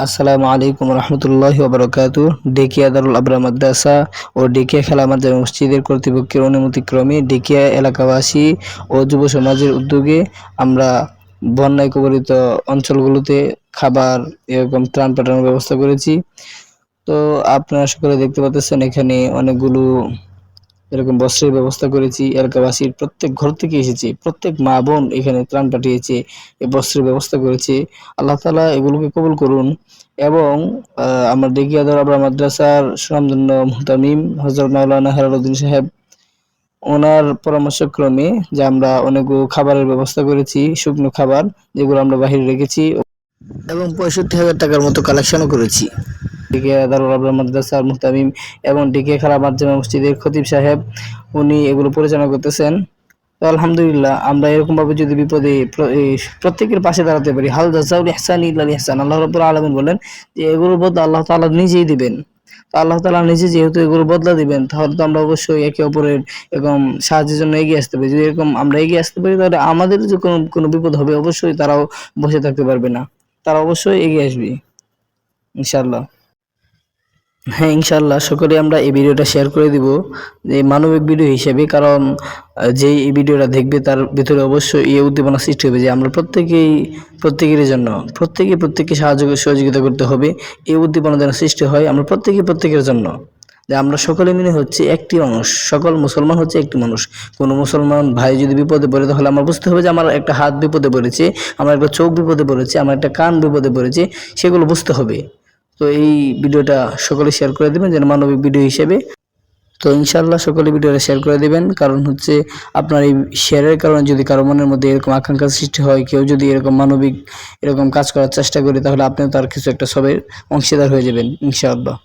আসসালামু আলাইকুম রহমতুল্লাহ ওবরাকাতু। ডেকিয়া দারুল আবরা মাদ্রাসা ও ডেকিয়া খেলা মাদ্রাসা মসজিদের কর্তৃপক্ষের অনুমতিক্রমে ডেকিয়া এলাকাবাসী ও যুব সমাজের উদ্যোগে আমরা বন্যায় কবলিত অঞ্চলগুলোতে খাবার এরকম ত্রাণ পাঠানোর ব্যবস্থা করেছি। তো আপনারা সকলে দেখতে পাচ্ছেন এখানে অনেকগুলো এরকম বস্ত্রের ব্যবস্থা করেছি, এলাকাবাসীর প্রত্যেক ঘর থেকে এসেছে, প্রত্যেক মা বোন এখানে ত্রাণ পাঠিয়েছে এই বস্ত্রের ব্যবস্থা করেছে। আল্লাহ তালা এগুলোকে কবুল করুন এবং আমার ডেকিয়াদর আবরা মাদ্রাসার সুনামধন্য মুহতামিম হজরত মাওলানা হেরালুদ্দিন সাহেব, ওনার পরামর্শক্রমে যে আমরা অনেকগুলো খাবারের ব্যবস্থা করেছি, শুকনো খাবার যেগুলো আমরা বাহিরে রেখেছি এবং পঁয়ষট্টি হাজার টাকার মতো কালেকশনও করেছি। ডিকে দারুল আবরার মাদ্রাসার মুহতামিম এবং ডিকে খালা মাদ্রামা মসজিদের খতিব সাহেব, উনি এগুলো পরিচালনা করতেছেন। তো আলহামদুলিল্লাহ, আমরা এরকম ভাবে যদি বিপদে প্রত্যেকের পাশে দাঁড়াতে পারি, হাল জাজাউল ইহসান ইল্লাল ইহসান আল্লাহ রাব্বুল আলামিন বলেন যে এগুলোর বদলা আল্লাহ তাআলা নিজেই দিবেন। তো আল্লাহ তাআলা নিজে যেহেতু এগুলো বদলা দিবেন, তাহলে তো আমরা অবশ্যই একে অপরের এরকম সাহায্যের জন্য এগিয়ে আসতে পারি। যদি এরকম আমরা এগিয়ে আসতে পারি, তাহলে আমাদের যে কোনো কোনো বিপদ হবে, অবশ্যই তারাও বসে থাকতে পারবে না। তারা অবশ্যই এগিয়ে আসবে, ইনশাআল্লাহ। হ্যাঁ ইনশাল্লাহ সকলে আমরা এই ভিডিওটা শেয়ার করে দিব, যে মানবিক ভিডিও হিসেবে, কারণ যেই এই ভিডিওটা দেখবে তার ভিতরে অবশ্যই এই উদ্দীপনা সৃষ্টি হবে, যে আমরা প্রত্যেকেই প্রত্যেকের জন্য, প্রত্যেকে প্রত্যেককে সাহায্য, সহযোগিতা করতে হবে, এই উদ্দীপনা যেন সৃষ্টি হয়, আমরা প্রত্যেকে প্রত্যেকের জন্য, যে আমরা সকলে মিলে হচ্ছে একটি মানুষ, সকল মুসলমান হচ্ছে একটি মানুষ, কোনো মুসলমান ভাই যদি বিপদে পড়ে, তাহলে আমার বুঝতে হবে যে আমার একটা হাত বিপদে পড়েছে, আমার একটা চোখ বিপদে পড়েছে, আমার একটা কান বিপদে পড়েছে, সেগুলো বুঝতে হবে। তো এই ভিডিওটা সকলে শেয়ার করে দেবেন যেন মানবিক ভিডিও হিসেবে। তো ইনশাল্লাহ সকলে ভিডিওটা শেয়ার করে দেবেন। কারণ হচ্ছে আপনার এই শেয়ারের কারণে যদি কারও মনের মধ্যে এরকম আকাঙ্ক্ষা সৃষ্টি হয়, কেউ যদি এরকম মানবিক এরকম কাজ করার চেষ্টা করে, তাহলে আপনিও তার কিছু একটা সবের অংশীদার হয়ে যাবেন, ইনশাআল্লাহ।